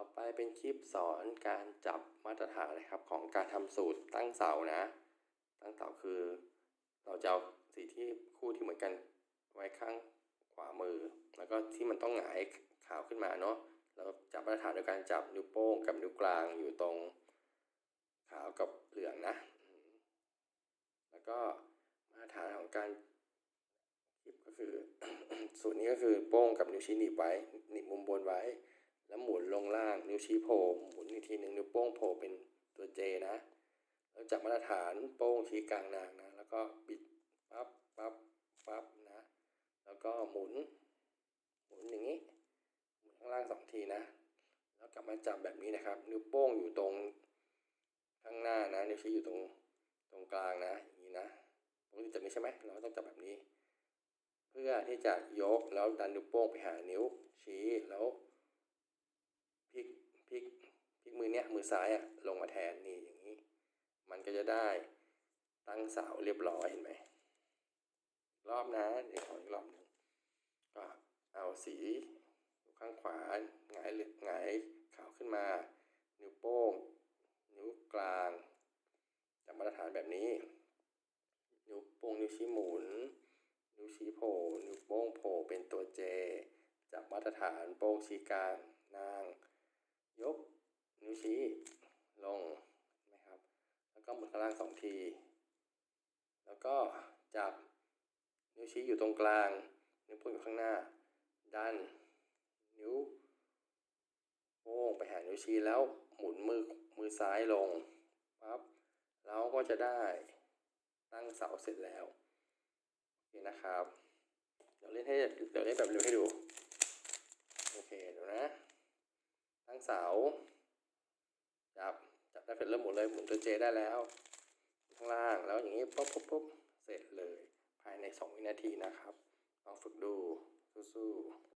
่อไปเป็นคลิปสอนการจับมาตรฐานนะครับของการทำสูตรตั้งเสานะ ตั้งเสาคือ เราจะเอาสีที่คู่ที่เหมือนกันไว้ข้างขวามือ แล้วก็ที่มันต้องหงายขาวขึ้นมาเนาะเราจับมาตรฐานโดยการจับนิ้วโป้งกับนิ้วกลางอยู่ตรงขาวกับเหลืองนะ แล้วก็มาตรฐานของการคลิปก็คือ สูตรนี้ก็คือโป้งกับนิ้วชี้หนีบไว้หนีบมุม ชี้โผล่หมุนอีกทีหนึ่งนิ้วโป้งโผล่เป็นตัวเจนะแล้วจับมาตรฐานโป้งชี้กลางนางนะ แล้วก็บิดปั๊บปั๊บปั๊บนะ แล้วก็หมุน หมุนอย่างนี้ หมุนข้างล่างสองทีนะ แล้วกลับมาจับแบบนี้นะครับ นิ้วโป้งอยู่ตรงข้างหน้านะนิ้วชี้อยู่ตรงตรงกลางนะ อย่างนี้นะปกติจับนี้ใช่ไหมเราต้องจับแบบนี้ เพื่อที่จะยกแล้วดันนิ้วโป้งไปหานิ้วชี้แล้วพลิก มือเนี้ยมือซ้ายอะลงมาแทนนี่อย่างนี้ มันก็จะได้ตั้งเสาเรียบร้อยเห็นไหมรอบนะเดี๋ยวขออีกรอบหนึ่งก็เอาสีข้างขวาหงายหลือหงายขาวขึ้นมา นิ้วโป้ง นิ้วกลางจับมาตรฐานแบบนี้ นิ้วโป้งนิ้วชี้หมุน นิ้วชี้โผล่นิ้วโป้งโผล่เป็นตัวเจจับมาตรฐานโป้งชี้กลางนาง ยก ชี้ ลงนไหมครับ แล้วก็หมุนข้างล่างสองที แล้วก็จับนิ้วชี้อยู่ตรงกลาง นิ้วโป้งอยู่ข้างหน้า ดัน นิ้วโป้งไปหานิ้วชี้แล้วหมุนมือมือซ้ายลงปั๊บเราก็จะได้ตั้งเสาเสร็จแล้วโอเคนะครับ เดี๋ยวเล่นให้เดี๋ยวเล่นแบบเร็วให้ดู โอเคเดี๋ยวนะ ตั้งเสา จับจับได้เสร็จเริ่มหมุนเลยหมุนตัวเจได้แล้ว ข้างล่างแล้วอย่างนี้ปุ๊บปุ๊บปุ๊บเสร็จเลย ภายใน 2 วินาทีนะครับลองฝึกดูสู้ๆ